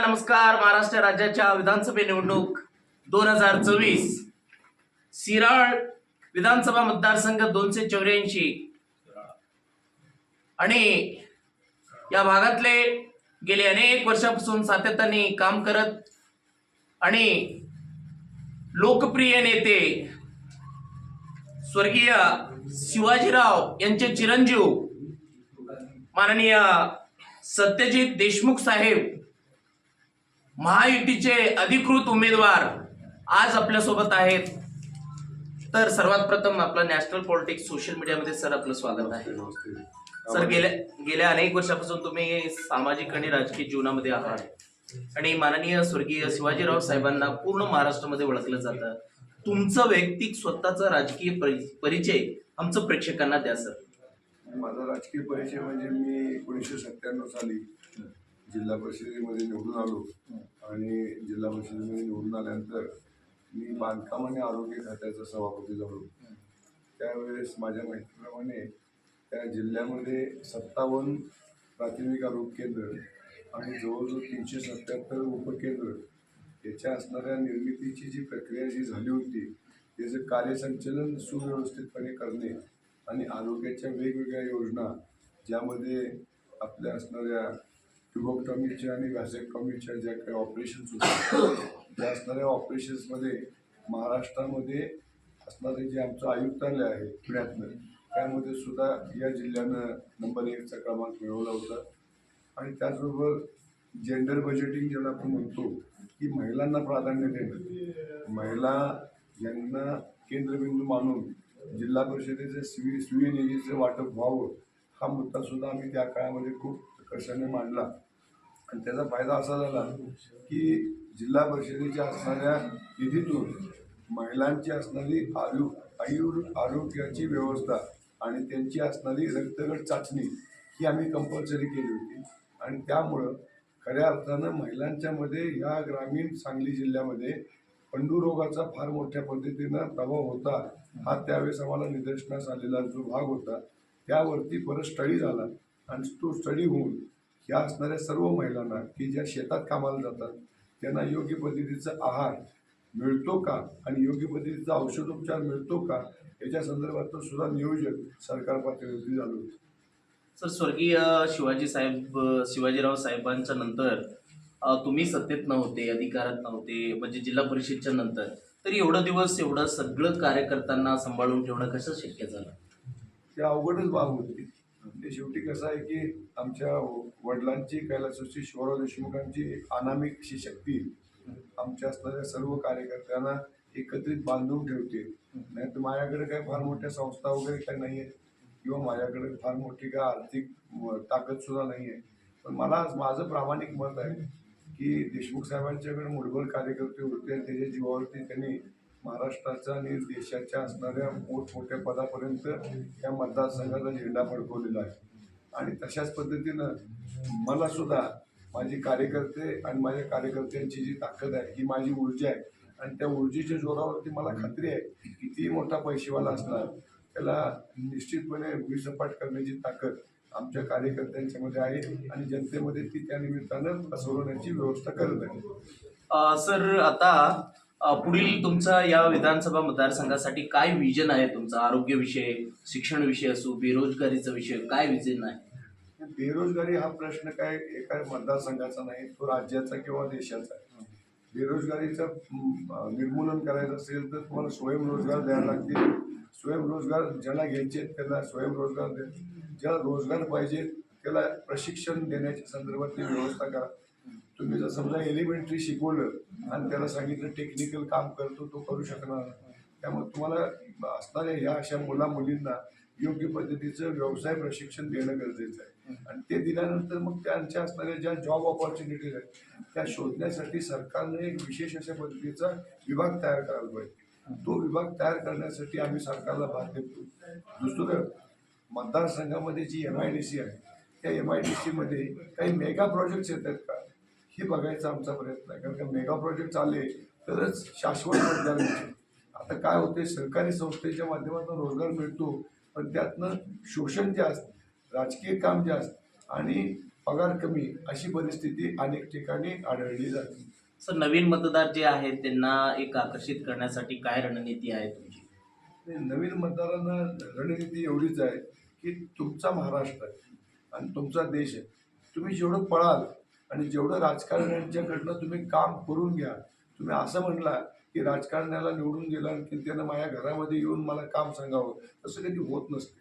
सर्व नमस्कार महाराष्ट्र राज्याच्या विधानसभा निवडणूक दोन हजार चोवीस. सिराळ विधानसभा मतदारसंघ दोनशे चौऱ्याऐंशी. आणि या भागातले गेले अनेक वर्षापासून सातत्याने काम करत आणि लोकप्रिय नेते स्वर्गीय शिवाजीराव यांचे चिरंजीव माननीय सत्यजित देशमुख साहेब महायुतीचे अधिकृत उमेदवार आज आपल्यासोबत आहेत. तर सर्वात प्रथम आपलं नॅशनल पॉलिटिक्स सोशल मीडियामध्ये सर आपलं स्वागत आहे. सर गेल्या गेल्या अनेक वर्षापासून तुम्ही सामाजिक आणि राजकीय जीवनामध्ये आहात. आणि माननीय स्वर्गीय शिवाजीराव साहेबांना पूर्ण महाराष्ट्रामध्ये ओळखलं जातं. तुमचं वैयक्तिक स्वतःचा राजकीय परि- परिचय आमचं प्रेक्षकांना द्या सर. माझा राजकीय परिचय म्हणजे मी एकोणीसशे सत्त्याण्णव साली जिल्हा परिषदेमध्ये निवडून आलो आणि जिल्हा परिषदेमध्ये निवडून आल्यानंतर मी बांधकाम आणि आरोग्य खात्याचा सभापती झालो. त्यावेळेस माझ्या माहितीप्रमाणे त्या जिल्ह्यामध्ये सत्तावन्न प्राथमिक आरोग्य केंद्र आणि जवळजवळ तीनशे सत्याहत्तर उपकेंद्र याच्या असणाऱ्या निर्मितीची जी प्रक्रिया जी झाली होती त्याचं कार्यसंचलन सुव्यवस्थितपणे करणे आणि आरोग्याच्या वेगवेगळ्या योजना ज्यामध्ये आपल्या असणाऱ्या ट्युबोक्टॉमीच्या आणि व्हॅसेक्टॉमीच्या ज्या काही ऑपरेशन्स होतात त्या असणाऱ्या ऑपरेशन्समध्ये महाराष्ट्रामध्ये असणारे जे आमचं आयुक्तालय आहे पुण्यातनं त्यामध्ये सुद्धा या जिल्ह्यानं नंबर एकचा क्रमांक मिळवला होता. आणि त्याचबरोबर जेंडर बजेटिंग ज्याला आपण म्हणतो की महिलांना प्राधान्य देणं. महिला यांना केंद्रबिंदू मानून जिल्हा परिषदेचे स्वी स्वीय वाटप व्हावं हा मुद्दासुद्धा आम्ही त्या काळामध्ये खूप कशाने मांडला? आणि त्याचा फायदा असा झाला की जिल्हा परिषदेच्या असणाऱ्या निधीतून महिलांची असणारी आयु आयु आरोग्याची व्यवस्था आणि त्यांची असणारी रक्तगट चाचणी ही आम्ही कंपल्सरी केली होती. आणि त्यामुळं खऱ्या अर्थानं महिलांच्या मध्ये ह्या ग्रामीण सांगली जिल्ह्यामध्ये पंडुरोगाचा फार मोठ्या पद्धतीनं प्रभाव होता. हा त्यावेळेस आम्हाला निदर्शनास आलेला जो भाग होता त्यावरती परत स्टडी झाला. आणि तो स्टडी होऊन ह्या असणाऱ्या सर्व महिलांना की ज्या शेतात कामाला जातात त्यांना योग्य पद्धतीचा आहार मिळतो का आणि योग्य पद्धतीचा औषधोपचार मिळतो का याच्या संदर्भात सुद्धा नियोजन सरकार पातळीवरती झालं होतं. सर स्वर्गीय शिवाजी साहेब शिवाजीराव साहेबांच्या नंतर तुम्ही सत्तेत नव्हते अधिकारात नव्हते म्हणजे जिल्हा परिषदच्या नंतर तरी एवढं दिवस एवढं सगळं कार्यकर्त्यांना सांभाळून ठेवणं कसं शक्य झालं? ते अवघडच बाब होती. ते शेवटी कसं आहे की आमच्या वडिलांची कैलासोची शिवराव देशमुखांची अनामिक अशी शक्ती आमच्या असणाऱ्या सर्व कार्यकर्त्यांना एकत्रित बांधून ठेवते. नाही तर माझ्याकडे काही फार मोठ्या संस्था वगैरे काही नाही आहेत किंवा माझ्याकडे फार मोठी काय आर्थिक ताकद सुद्धा नाही आहे पण मला माझं प्रामाणिक मत आहे की देशमुख साहेबांच्याकडे मुठभर कार्यकर्ते होते त्याच्या जीवावरती त्यांनी महाराष्ट्राच्या आणि देशाच्या असणाऱ्या मोठमोठ्या पदापर्यंत या मतदारसंघाचा झेंडा फडकवलेला आहे. आणि तशाच पद्धतीनं मला सुद्धा माझे कार्यकर्ते आणि माझ्या कार्यकर्त्यांची जी ताकद आहे ही माझी ऊर्जा आहे. आणि त्या ऊर्जेच्या जोरावरती मला खात्री आहे कितीही मोठा पैसेवाला असणार त्याला निश्चितपणे विसपाट करण्याची ताकद आमच्या कार्यकर्त्यांच्यामध्ये आहे आणि जनतेमध्ये ती त्या निमित्तानं पसरवण्याची व्यवस्था करत आहे. सर आता पुढील तुमचा या विधानसभा मतदारसंघासाठी काय विजन आहे तुमचा? आरोग्य विषय शिक्षण विषय असो बेरोजगारीचा विषय काय विजन आहे? बेरोजगारी हा प्रश्न काय एका मतदारसंघाचा नाही तो राज्याचा किंवा देशाचा. आहे बेरोजगारीचं निर्मूलन करायचं असेल तर तुम्हाला स्वयंरोजगार द्यायला लागतील. स्वयंरोजगार ज्याला घ्यायचे त्याला स्वयंरोजगार द्या. ज्याला रोजगार पाहिजे त्याला प्रशिक्षण देण्याच्या संदर्भातली व्यवस्था करा. तुम्ही जर समजा एलिमेंटरी शिकवलं आणि त्याला सांगितलं टेक्निकल काम करतो तो करू शकणार. त्यामुळे तुम्हाला असणाऱ्या ह्या अशा मुला मुलींना योग्य पद्धतीचं व्यवसाय प्रशिक्षण देणं गरजेचं आहे. आणि ते दिल्यानंतर मग त्यांच्या असणाऱ्या ज्या जॉब ऑपॉर्च्युनिटीज आहेत त्या शोधण्यासाठी सरकारने एक विशेष अशा पद्धतीचा विभाग तयार करायला पाहिजे. तो विभाग तयार करण्यासाठी आम्ही सरकारला भाग देतो. दुसरं मतदारसंघामध्ये जी एम आय डी सी आहे त्या एम आय डी सीमध्ये काही मेगा प्रोजेक्ट्स येतात का? हे बघायचा आमचा प्रयत्न आहे. कारण का मेगा प्रोजेक्ट आले तरच शाश्वत रोजगार मिळतो. आता काय होते सरकारी संस्थेच्या माध्यमातून रोजगार मिळतो पण त्यातनं शोषण जे असतं राजकीय काम जे असतं आणि पगार कमी अशी परिस्थिती अनेक ठिकाणी आढळली जाते. सर नवीन मतदार जे आहेत त्यांना एक आकर्षित करण्यासाठी काय रणनीती आहे तुमची? नवीन मतदारांना रणनीती एवढीच आहे की तुमचा महाराष्ट्र आहे आणि तुमचा देश आहे. तुम्ही जेवढं पळाल आणि जेवढं राजकारण्यांच्याकडनं तुम्ही काम करून घ्या तुम्ही असं म्हणला की राजकारण्याला निवडून गेला की त्यानं माझ्या घरामध्ये येऊन मला काम सांगावं तसं कधी होत नसते.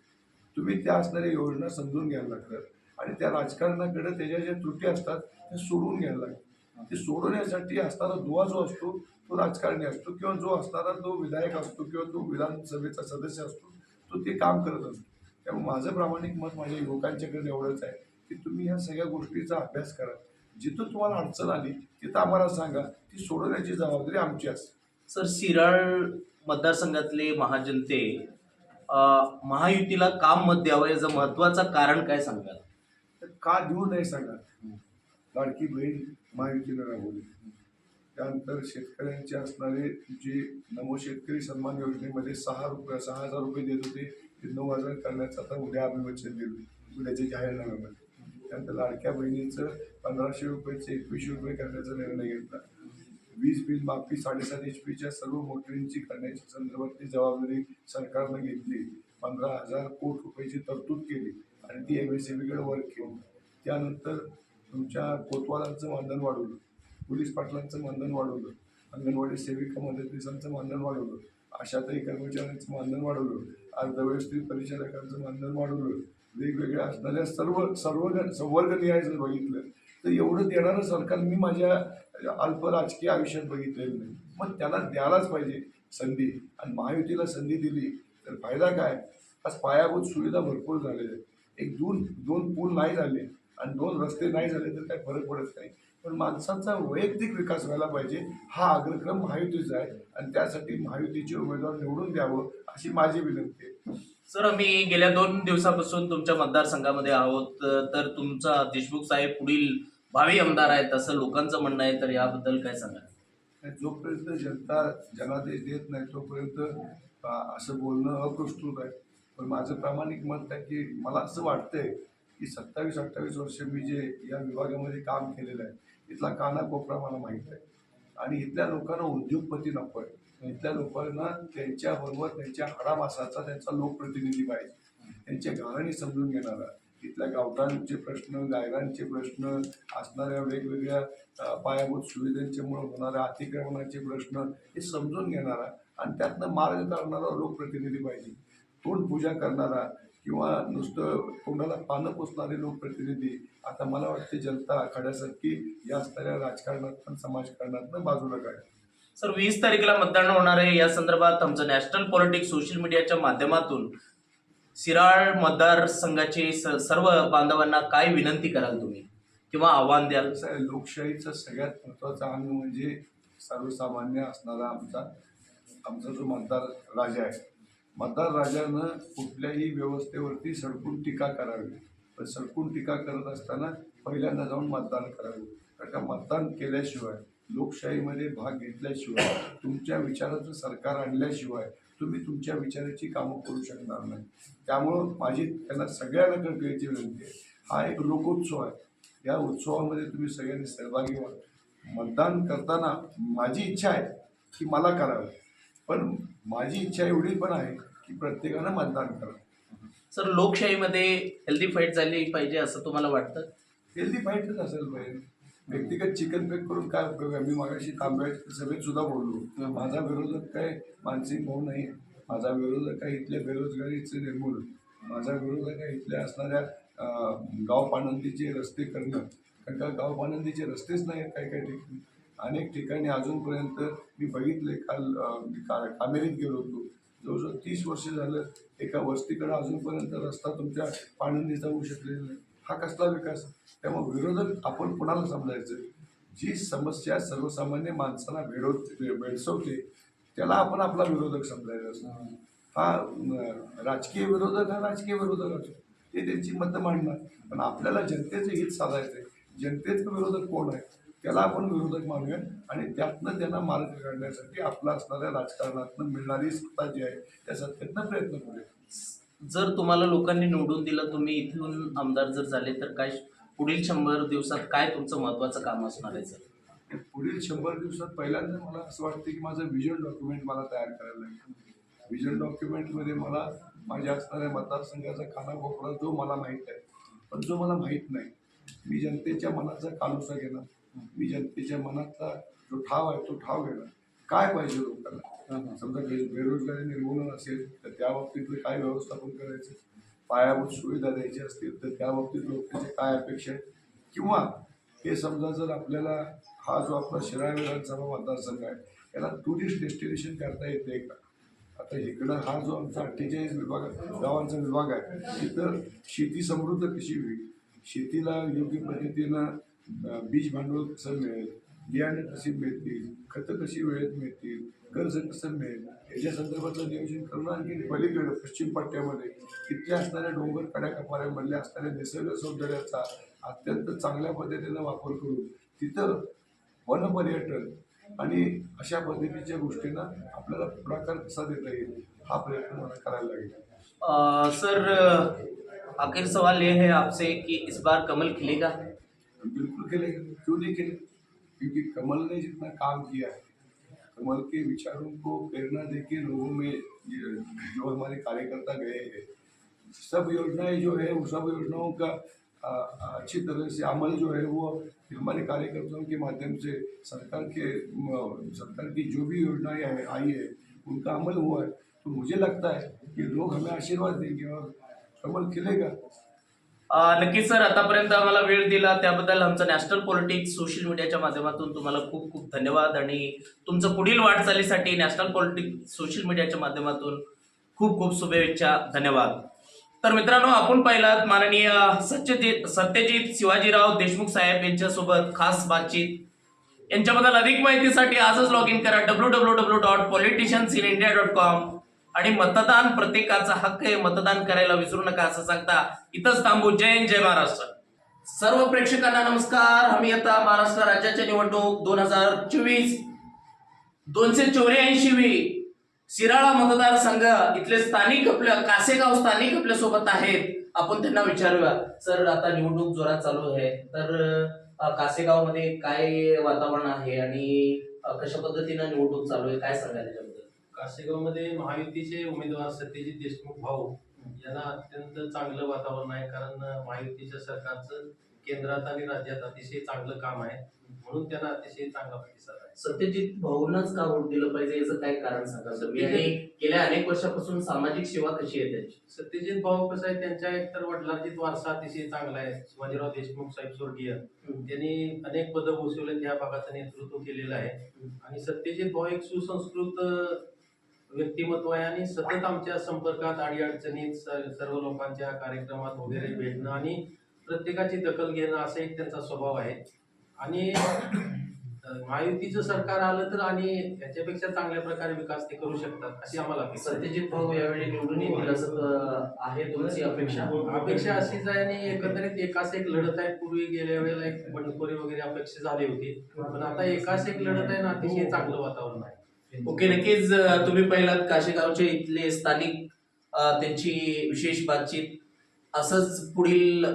तुम्ही त्या असणाऱ्या योजना समजून घ्यायला लागतात आणि त्या राजकारणाकडे त्याच्या ज्या त्रुटी असतात त्या सोडून घ्यायला लागतात. ते सोडवण्यासाठी असणारा दुवा जो असतो तो राजकारणी असतो किंवा जो असणारा तो विधायक असतो किंवा तो विधानसभेचा सदस्य असतो तो ते काम करत असतो. त्यामुळे माझं प्रामाणिक मत माझ्या युवकांच्याकडे एवढंच आहे की तुम्ही ह्या सगळ्या गोष्टीचा अभ्यास करा. जिथं तुम्हाला अडचण आली तिथं आम्हाला सांगा ती सोडवण्याची जबाबदारी आमची असते. सर शिराळ मतदारसंघातले महाजनते महायुतीला काम मत द्यावं याचं महत्वाचं कारण काय सांगाल? तर का देऊ नाही सांगा लाडकी बहीण महायुतीनं राबवली त्यानंतर शेतकऱ्यांचे असणारे जे नमो शेतकरी सन्मान योजनेमध्ये सहा रुपये सहा हजार रुपये देत होते ते नऊ हजार करण्याचं आता उद्या आम्ही वचन दिलं उद्याच्या जाहीरनाम्यामध्ये. त्यानंतर लाडक्या बहिणीचं पंधराशे रुपयेचं एकवीसशे रुपये करण्याचा निर्णय घेतला. वीज बिल माफी साडेसात एच पीच्या सर्व मोटरींची करण्याच्या संदर्भातली जबाबदारी सरकारनं घेतली. पंधरा हजार कोटी रुपयाची तरतूद केली आणि ती एम एस वर्क केली त्यानंतर तुमच्या कोतवालांचं मानधन वाढवलं. पोलीस पाटलांचं मानधन वाढवलं. अंगणवाडी सेविका मदतनीसांचं मानधन वाढवलं. आशाताई कर्मचाऱ्यांचं मानधन वाढवलं. अर्धव्यवस्थित परिचारकांचं मानधन वाढवलं. वेगवेगळ्या असणाऱ्या सर्व सर्व संवर्ग निहाय जर बघितलं तर एवढं देणारं सरकार मी माझ्या अल्प राजकीय आयुष्यात बघितलेलं नाही. मग त्याला द्यायलाच पाहिजे संधी. आणि महायुतीला संधी दिली तर फायदा काय? आज पायाभूत सुविधा भरपूर झालेल्या आहेत. एक दोन दोन पूल नाही झाले आणि दोन रस्ते नाही झाले तर काही फरक पडत नाही. पण माणसाचा वैयक्तिक विकास व्हायला पाहिजे हा अग्रक्रम महायुतीचा आहे. आणि त्यासाठी महायुतीचे उमेदवार निवडून द्यावं अशी माझी विनंती आहे. सर आम्ही गेल्या दोन दिवसापासून तुमच्या मतदारसंघामध्ये आहोत. तर तुमचा देशमुख साहेब पुढील भावी आमदार आहेत असं लोकांचं म्हणणं आहे. तर याबद्दल काय सांगा जोपर्यंत जनता जनादेश देत नाही तोपर्यंत असं बोलणं अप्रस्तुत आहे. पण माझं प्रामाणिक मत आहे की मला असं वाटतंय की सत्तावीस अठ्ठावीस वर्ष मी जे या विभागामध्ये काम केलेलं आहे इथला कानाकोपरा मला माहीत आहे. आणि इथल्या लोकांना उद्योगपती नको आहे. इथल्या लोकांना त्यांच्याबरोबर त्यांच्या हाडामासाचा त्यांचा लोकप्रतिनिधी पाहिजे. त्यांच्या घराणी समजून घेणारा इथल्या गावठांचे प्रश्न गायरांचे प्रश्न असणाऱ्या वेगवेगळ्या पायाभूत सुविधांच्यामुळे होणाऱ्या अतिक्रमणाचे प्रश्न हे समजून घेणारा आणि त्यातनं मार्ग काढणारा लोकप्रतिनिधी पाहिजे. तोंड पूजा करणारा किंवा नुसतं तोंडाला पानं पोचणारे लोकप्रतिनिधी आता मला वाटते जनता आखाड्यासारखी या असणाऱ्या राजकारणात समाजकारणातनं बाजूला काढते सर वीस तारखेला मतदान होणार आहे. या संदर्भात आमचं नॅशनल पॉलिटिक्स सोशल मीडियाच्या माध्यमातून सिराळ मतदारसंघाचे स- सर्व बांधवांना काय विनंती कराल तुम्ही? किंवा आव्हान द्याल? लोकशाहीचा सगळ्यात महत्त्वाचा अंग म्हणजे सर्वसामान्य असणारा आमचा आमचा जो मतदार राजा आहे. मतदार राजानं कुठल्याही व्यवस्थेवरती सडकून टीका करावी. पण सडकून टीका करत असताना पहिल्यांदा जाऊन मतदान करावे. कारण का मतदान केल्याशिवाय लोकशाहीमध्ये भाग घेतल्याशिवाय तुमच्या विचाराचं सरकार आणल्याशिवाय तुम्ही तुमच्या विचाराची कामं करू शकणार नाही. त्यामुळं माझी त्यांना सगळ्यांना कळकळीची विनंती आहे. हा एक लोकोत्सव आहे. या उत्सवामध्ये तुम्ही सगळ्यांनी सहभागी व्हा. मतदान करताना माझी इच्छा आहे की मला करावं. पण माझी इच्छा एवढी पण आहे की प्रत्येकानं मतदान करावं. सर लोकशाहीमध्ये हेल्दी फाईट झाली पाहिजे असं तुम्हाला वाटतं? हेल्दी फाईटच असेल पाहिजे व्यक्तिगत चिकन पेक करून काय उपयोग आहे? मी मागाशी तांब्याच्या सभेत सुद्धा बोललो. माझा विरोधक काय मानसिक भाऊ नाही. माझा विरोधक काय इथल्या बेरोजगारीचे निर्मूलन माझा विरोधक आहे इथल्या असणाऱ्या अं, गाव रस्ते करणं. कारण का गावपानंदीचे रस्तेच नाही आहेत काही काही ठिकाणी. अनेक ठिकाणी अजूनपर्यंत मी बघितले काल मी का कामेरीत गेलो होतो. जवळजवळ तीस वर्ष झालं एका वस्तीकडं अजूनपर्यंत रस्ता तुमच्या पाणंदीचा होऊ शकलेला नाही. हा कसला विकास? त्यामुळे विरोधक आपण कोणाला समजायचं? जी समस्या सर्वसामान्य माणसाला भेडवते भेडसवते त्याला आपण आपला विरोधक समजायचा असतो. हा. राजकीय विरोधक हा राजकीय विरोधक असतो. ते त्यांची मतं मांडणार. पण आपल्याला जनतेचं हित साधायचं आहे जनतेचं विरोधक कोण आहे? त्याला आपण विरोधक मानूया आणि त्यातनं त्यांना मार्ग काढण्यासाठी आपला असणाऱ्या राजकारणातनं मिळणारी सत्ता जी आहे त्या सत्तेतनं प्रयत्न करूया. जर तुम्हाला लोकांनी निवडून दिलं तुम्ही इथून आमदार जर झाले तर काय पुढील शंभर दिवसात काय तुमचं महत्वाचं काम असणार आहे सर? पुढील शंभर दिवसात पहिल्यांदा मला असं वाटतं की माझं विजन डॉक्युमेंट मला तयार करायला लागेल. विजन डॉक्युमेंटमध्ये मला माझ्या असणाऱ्या मतदारसंघाचा कानाकोपरा जो मला माहीत आहे पण जो मला माहीत नाही मी जनतेच्या मनाचा कालुसा घेणार. मी जनतेच्या मनातला जो ठाव आहे तो ठाव घेणार. काय पाहिजे लोकांना? समजा बे बेरोजगारी निर्मूलन असेल तर त्या बाबतीतलं काय व्यवस्थापन करायचं? पायाभूत सुविधा द्यायची असतील तर त्या बाबतीत लोकांचे काय अपेक्षा आहेत? किंवा हे समजा जर आपल्याला हा जो आपला शिराळ विधानसभा मतदारसंघ आहे याला टुरिस्ट डेस्टिनेशन करता येते का? आता इकडं हा जो आमचा अठ्ठेचाळीस विभाग गावांचा विभाग आहे तिथं शेती समृद्ध कशी होईल? शेतीला योग्य पद्धतीनं बीज भांडवल कसं मिळेल? बियाणे कशी मिळतील? खतं कशी वेळेत मिळतील? कर्ज कसं मिळेल. याच्या संदर्भातलं नियोजन करणं आणखी पलीकडं पश्चिम पट्ट्यामध्ये तिथल्या असणाऱ्या डोंगर कड्या कपाऱ्यामधल्या असणाऱ्या निसर्ग सौंदर्याचा अत्यंत चांगल्या पद्धतीनं वापर करून तिथं वनपर्यटन आणि अशा पद्धतीच्या गोष्टींना आपल्याला पुढाकार कसा देता येईल हा प्रयत्न मला करायला लागेल. सर आखिर सवाल ये है आपसे कि इस बार कमल खिलेगा? बिल्कुल खेले क्यों नहीं खेले? क्योंकि कमल ने जितना काम किया है कमल के विचारों को प्रेरणा देके लोगों में जो हमारे कार्यकर्ता गए हैं, सब योजनाएँ जो है वो सब योजनाओं का अच्छी तरह से अमल जो है वो हमारे कार्यकर्ताओं के माध्यम से सरकार के सरकार की जो भी योजनाएँ आई है, उनका अमल हुआ है। तो मुझे लगता है कि लोग हमें आशीर्वाद देंगे और कमल खिलेगा। नक्कीच सर आतापर्यंत आम्हाला वेळ दिला त्याबद्दल आमचं नॅशनल पॉलिटिक्स सोशल मीडियाच्या माध्यमातून तुम्हाला खूप खूप धन्यवाद आणि तुमचं पुढील वाटचालीसाठी नॅशनल पॉलिटिक्स सोशल मीडियाच्या माध्यमातून खूप खूप शुभेच्छा धन्यवाद. तर मित्रांनो आपण पाहिलात माननीय सत्यजित सत्यजित शिवाजीराव देशमुख साहेब यांच्यासोबत खास बातचीत. यांच्याबद्दल अधिक माहितीसाठी आजच लॉग इन करा W W W dot politicians in India dot com आणि मतदान प्रत्येकाचा हक्क आहे मतदान करायला विसरू नका असं सांगता. इथंच थांबू. जय हिंद, जय महाराष्ट्र. सर्व प्रेक्षकांना नमस्कार. आम्ही आता महाराष्ट्र राज्याच्या निवडणूक दोन हजार चोवीस दोनशे चौऱ्याऐंशी शिराळा मतदारसंघ इथले स्थानिक आपल्या कासेगाव स्थानिक आपल्यासोबत आहेत. आपण त्यांना विचारूया सर आता निवडणूक जोरात चालू आहे. तर कासेगावमध्ये काय वातावरण आहे आणि कशा पद्धतीनं निवडणूक चालू आहे? काय सांगायला त्याच्याबद्दल कासेगावमध्ये महायुतीचे उमेदवार सत्यजित देशमुख भाऊ यांना अत्यंत चांगलं वातावरण आहे कारण महायुतीच्या सरकारचं केंद्रात आणि राज्यात अतिशय चांगलं काम आहे. म्हणून त्यांना अतिशय चांगला प्रतिसाद आहे. सत्यजित भाऊनच का वोट दिलं पाहिजे याचं काय कारण सांगा गेल्या अनेक वर्षापासून सामाजिक सेवा कशी आहे त्यांची? सत्यजित भाऊ कसं आहे त्यांच्या एकतर वडिलांचा वारसा अतिशय चांगला आहे. शिवाजीराव देशमुख साहेब स्वर्गीय. त्यांनी अनेक पदं भूषवले या भागाचं नेतृत्व केलेलं आहे. आणि सत्यजित भाऊ एक सुसंस्कृत व्यक्तिमत्व आहे आणि सतत आमच्या संपर्कात अडीअडचणीत सर्व लोकांच्या कार्यक्रमात वगैरे भेटणं आणि प्रत्येकाची दखल घेणं असा एक त्यांचा स्वभाव आहे. आणि महायुतीचं सरकार आलं तर आणि याच्यापेक्षा चांगल्या प्रकारे विकास ते करू शकतात अशी आम्हाला. सत्यजित भाऊ यावेळी निवडून असं आहे तुमची अपेक्षा? अपेक्षा अशीच आहे आणि एकंदरीत एकाच एक लढत आहे. पूर्वी गेल्या वेळेला एक बंडखोरी वगैरे अपेक्षा झाली होती. पण आता एकाच एक लढत आहे ना अतिशय चांगलं वातावरण आहे. ओके नक्कीच तुम्ही पहिलात काशेगावचे इथले स्थानिक त्यांची विशेष बातचीत. असंच पुढील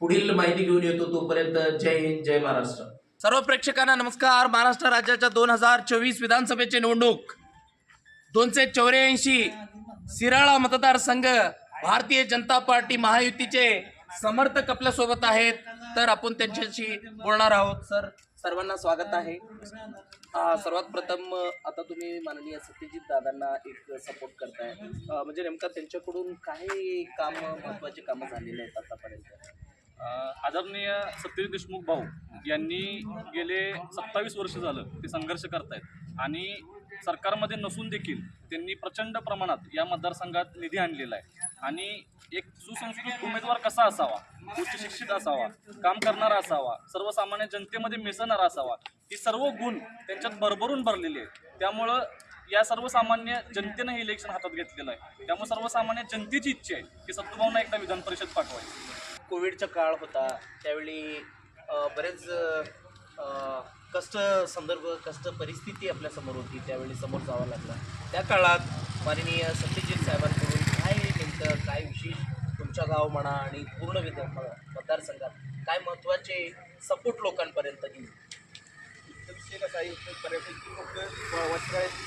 पुढील माहिती घेऊन येतो तोपर्यंत. जय हिंद जय महाराष्ट्र. सर्व प्रेक्षकांना नमस्कार. महाराष्ट्र राज्याच्या दोन हजार चोवीस विधानसभेची निवडणूक. दोनशे चौऱ्याऐंशी सिराळा मतदारसंघ भारतीय जनता पार्टी महायुतीचे समर्थक आपल्यासोबत आहेत. तर आपण त्यांच्याशी बोलणार आहोत. सर सर्वांना स्वागत आहे. सर्वात प्रथम आता तुम्ही माननीय सत्यजित दादांना एक सपोर्ट करताय. म्हणजे नेमका त्यांच्याकडून काही काम महत्त्वाचे कामं झालेले आहेत आतापर्यंत? आदरणीय सत्यजित देशमुख भाऊ यांनी गेले सत्तावीस वर्ष झालं ते संघर्ष करतायत. आणि सरकारमध्ये नसून देखील त्यांनी प्रचंड प्रमाणात या मतदारसंघात निधी आणलेला आहे. आणि एक सुसंस्कृत उमेदवार कसा असावा उच्च शिक्षित असावा काम करणारा असावा सर्वसामान्य जनतेमध्ये मिसळणारा असावा ही सर्व गुण त्यांच्यात भरभरून भरलेले आहेत. त्यामुळं या सर्वसामान्य जनतेनं हे इलेक्शन हातात घेतलेलं आहे. त्यामुळे सर्वसामान्य जनतेची इच्छा आहे की सत्तुभावना एकदा विधान परिषद पाठवायची कोविडचा काळ होता त्यावेळी बरेच कष्ट संदर्भ कष्ट परिस्थिती आपल्यासमोर होती त्यावेळी समोर जावं लागलं. त्या काळात माननीय सत्यजित साहेबांकडून काय नेमकं काय विशेष तुमच्या गाव म्हणा आणि पूर्ण विध मतदारसंघात काय महत्त्वाचे सपोर्ट लोकांपर्यंत गेले? विषय कसा आहे इथं बऱ्यापैकी लोक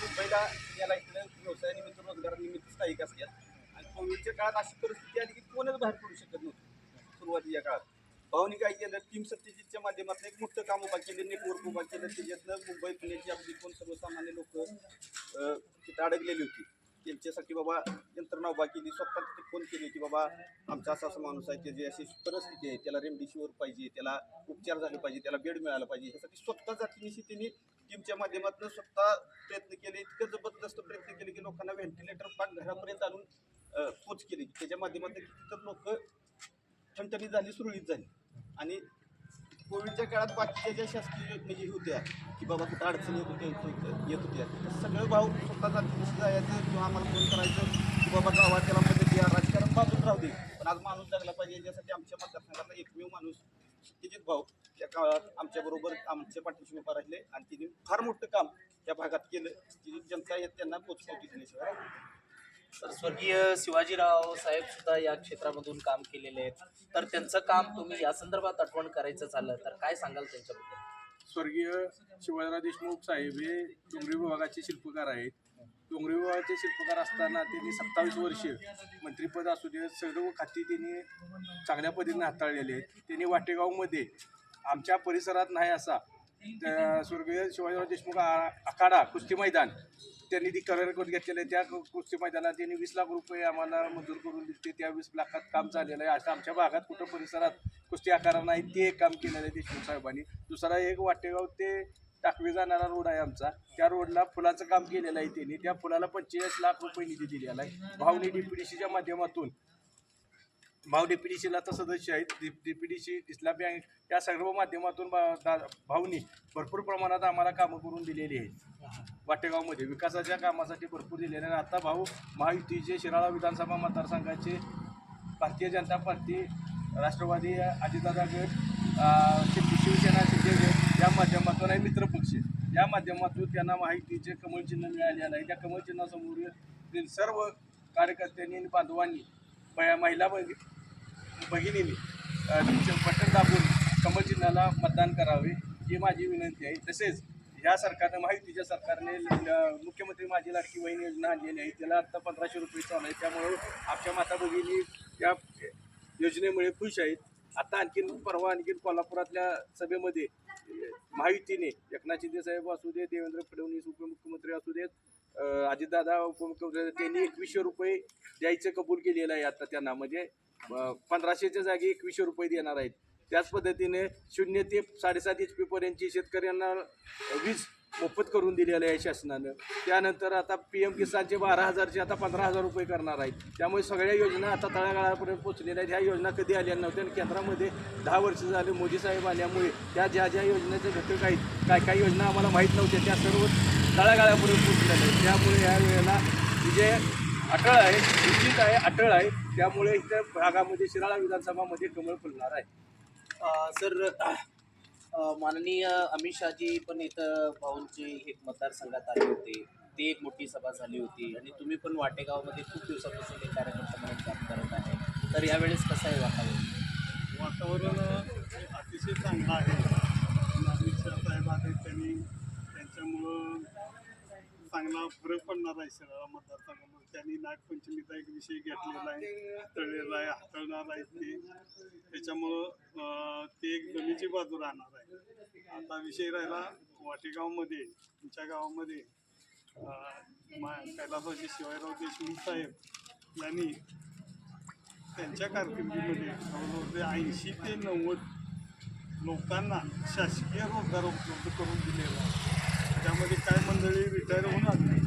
मुंबईला याला इकडे व्यवसायानिमित्त रोजगारानिमित्त स्थायिक असतात आणि कोविडच्या काळात अशी परिस्थिती आली की कोणच बाहेर पडू शकत नव्हतं. सुरुवातीच्या काळात. भाऊनी काय केलं? टीम सत्यजितच्या माध्यमातून एक मोठं काम उभा केलं नेटवर्क उभा केलं. त्याच्यातनं मुंबई पुण्याची आपली कोण सर्वसामान्य लोक तिथं अडकलेली होती. त्यांच्यासाठी बाबा यंत्रणा उभा केली स्वतः तिथे फोन केले की बाबा आमचा असा असा माणूस आहे त्याची अशी परिस्थिती आहे. त्याला रेमडेसिवीर पाहिजे त्याला उपचार झाले पाहिजे त्याला बेड मिळाला पाहिजे. ह्यासाठी स्वतः जातीनिशी त्यांनी टीमच्या माध्यमातून स्वतः प्रयत्न केले इतकं जबरदस्त प्रयत्न केले की लोकांना व्हेंटिलेटर पाक घरापर्यंत आणून पोच केली. त्याच्या माध्यमातून तर लोक ठणठणी झाली सुरळीत झाली. आणि कोविडच्या काळात बाकीच्या ज्या शासकीय योजना जी होत्या की बाबा कुठं अडचणी येत होत्या येत होत्या सगळं भाऊ स्वतः जातीनिशी जायचं किंवा आम्हाला फोन करायचं की बाबा गावात त्याला मदत द्या राजकारण बाजून राहू दे. पण आज माणूस जगला पाहिजे यासाठी आमच्या मतदारसंघातला एकमेव माणूस सत्यजित भाऊ त्या काळात आमच्याबरोबर आमच्या पाठीशी उभा राहिले आणि तिने फार मोठं काम त्या भागात केलं की जनता येत त्यांना पोचवती दिल्याशिवाय तर स्वर्गीय शिवाजीराव साहेब सुद्धा या क्षेत्रामधून काम केलेले आहेत. तर त्यांचं काम तुम्ही या संदर्भात आठवण करायचं झालं तर काय सांगाल त्यांच्याबद्दल? स्वर्गीय शिवाजीराव देशमुख साहेब हे डोंगरी विभागाचे शिल्पकार आहेत. डोंगरी विभागाचे शिल्पकार असताना त्यांनी सत्तावीस वर्ष मंत्रिपद असू दे सर्व खाती त्यांनी चांगल्या पद्धतीने हाताळलेले आहेत. त्यांनी वाटेगावमध्ये आमच्या परिसरात नाही असा स्वर्गीय शिवाजीराव देशमुख आ- आखाडा कुस्ती मैदान त्यांनी ती करार करून घेतलेले त्या कृषी कुस्ती मैदानात त्यांनी वीस लाख रुपये आम्हाला मंजूर करून दिले. त्या वीस लाखात काम झालेलं आहे. असं आमच्या भागात कुठं परिसरात कुस्ती आकारा नाही ते एक काम केलेलं आहे देशमुख साहेबांनी. दुसरा एक वाटेगाव ते टाकवी जाणारा रोड आहे आमचा. त्या रोडला फुलाचं काम केलेलं आहे त्यांनी. त्या फुलाला पंचेचाळीस लाख रुपये निधी दिलेला आहे. भावनी डीपीडीसीच्या माध्यमातून. भाव डीपीडीसीला आता सदस्य आहेत. डीपीडीसी इस्लामी बँक या सर्व माध्यमातून भा- दा- भाऊनी भरपूर प्रमाणात आम्हाला कामं करून दिलेली आहेत. वाटेगावमध्ये विकासाच्या कामासाठी भरपूर दिलेले आहेत. आता भाऊ महायुतीचे शिराळा विधानसभा मतदारसंघाचे भारतीय जनता पार्टी राष्ट्रवादी अजितदादा गट शिवसेना शिंदे गट या माध्यमातून आहे मित्रपक्ष या माध्यमातून त्यांना माहितीचे कमळचिन्ह मिळालेलं आहे त्या कमळचिन्हासमोर सर्व कार्यकर्त्यांनी आणि बांधवांनी महिला भगिनींनी तुमचे बटन दाबून कमलचिन्हाला मतदान करावे ही माझी विनंती आहे. तसेच या सरकारनं माहितीच्या सरकारने मुख्यमंत्री माझी लाडकी बहीण योजना आणलेली आहे. त्याला आत्ता पंधराशे रुपये चालू आहे त्यामुळं आमच्या माता भगिनी या योजनेमुळे खुश आहेत. आता आणखीन परवा आणखीन कोल्हापुरातल्या सभेमध्ये महायुतीने एकनाथ शिंदेसाहेब असू दे देवेंद्र फडणवीस उपमुख्यमंत्री असू देत अजितदादा उपमुख्यमंत्री त्यांनी एकवीसशे रुपये द्यायचं कबूल केलेलं आहे आता त्यांना. म्हणजे पंधराशेच्या जागी एकवीसशे रुपये देणार आहेत. त्याच पद्धतीने शून्य ते साडेसात एच पी पर्यंतची शेतकऱ्यांना वीज मोफत करून दिलेलं आहे शासनानं. त्यानंतर आता पी एम किसानचे बारा हजारचे आता पंधरा हजार रुपये करणार आहेत. त्यामुळे सगळ्या योजना आता तळागाळापर्यंत पोहोचलेल्या आहेत. ह्या योजना कधी आल्या नव्हत्या आणि केंद्रामध्ये दहा वर्ष झाले मोदी साहेब आल्यामुळे त्या ज्या ज्या योजनेचे घटक आहेत काय काय योजना आम्हाला माहीत नव्हत्या त्या सर्व तळागाळापर्यंत पोहोचलेल्या आहेत त्यामुळे या वेळेला विजय अटळ आहे निश्चित आहे अटळ आहे त्यामुळे इथं भागामध्ये शिराळा विधानसभामध्ये कमळ फुलणार आहे. अं, सर माननीय अमित शहाजी पण इथं भाऊंचे एक मतदारसंघात आले होते. ते एक मोठी सभा झाली होती. आणि तुम्ही पण वाटेगावमध्ये खूप दिवसापासून एक कार्यकर्ता म्हणून काम करत आहे. तर यावेळेस कसं आहे वातावरण? वातावरण अतिशय चांगलं आहे. अमित शाह साहेब आहेत त्यांनी त्यांच्यामुळं चांगला फरक पडणार आहे शहरा मतदारसंघामध्ये. त्यांनी नागपंचमीचा एक विषय घेतलेला आहे. हाताळलेला आहे हाताळणार आहे ते. त्याच्यामुळं ते एक जमीची बाजू राहणार आहे. आता विषय राहिला वाटेगावमध्ये तुमच्या गावामध्ये कैलासाचे मा शिवाजीराव देशमुख साहेब यांनी त्यांच्या कारकिर्दीमध्ये जवळजवळ ऐंशी ते नव्वद लोकांना शासकीय रोजगार उपलब्ध करून दिलेला आहे. रिटायर होणार नाही.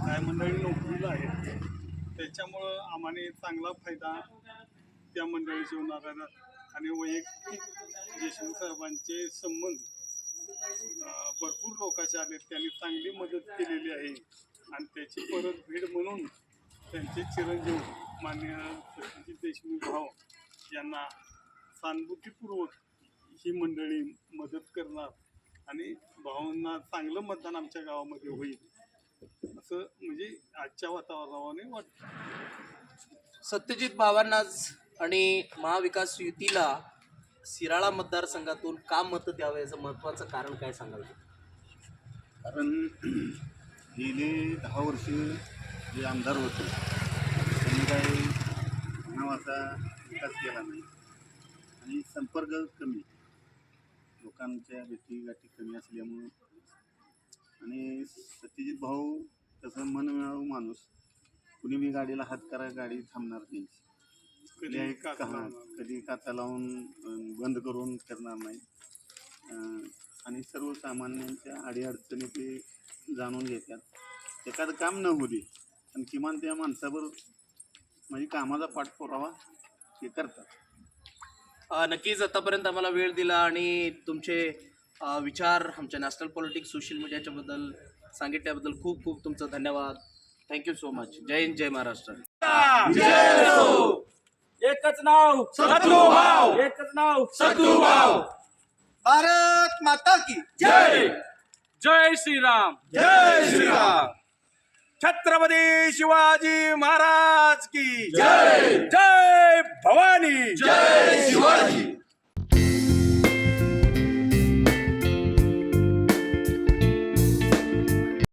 काय मंडळी नोकरीला आहेत त्याच्यामुळं आम्हाला चांगला फायदा त्या मंडळीचे होणार आणि वैयक्तिक देशमुख साहेबांचे संबंध भरपूर लोकांचे आले त्यांनी चांगली मदत केलेली आहे. आणि त्याची परतफेड म्हणून त्यांचे चिरंजीव मान्य सत्यजित देशमुख भाव यांना सहानुभूतीपूर्वक ही मंडळी मदत करणार. आणि भावांना चांगलं मतदान आमच्या गावामध्ये होईल. असं म्हणजे आजच्या वातावरणाने वाटतं. सत्यजित भावांनाच आणि महाविकास युतीला शिराळा मतदारसंघातून का मतं द्यावं याचं महत्वाचं कारण काय सांगाल? कारण गेले दहा वर्ष जे आमदार होते त्यांनी काही नावाचा विकास केला नाही. आणि संपर्क कमी. लोकांच्या भेटी गाठी कमी असल्यामुळं. आणि सत्यजित भाऊ तसं मन मिळावं माणूस. कुणी बी गाडीला हात करा गाडी थांबणार नाही. कधी कधी काचा लावून अं, बंद करून करणार नाही. अं, आणि सर्वसामान्यांच्या अडीअडचणी ते जाणून घेतात. एखादं काम न होऊ दे पण किमान त्या माणसावर म्हणजे कामाचा पाठपुरावा ते करतात. नक्कीच आतापर्यंत आम्हाला वेळ दिला आणि तुमचे विचार आमच्या नॅशनल पॉलिटिक्स सोशल मीडियाच्या बद्दल सांगितल्याबद्दल खूप खूप तुमचं धन्यवाद. थँक्यू सो मच जय हिंद जय महाराष्ट्र. एकच नाव भाव एकच नाव. भाव भारत माता की जय श्रीराम. जय श्रीराम! छत्रपती शिवाजी महाराज की जय! जय! भवानी। जय शिवाजी।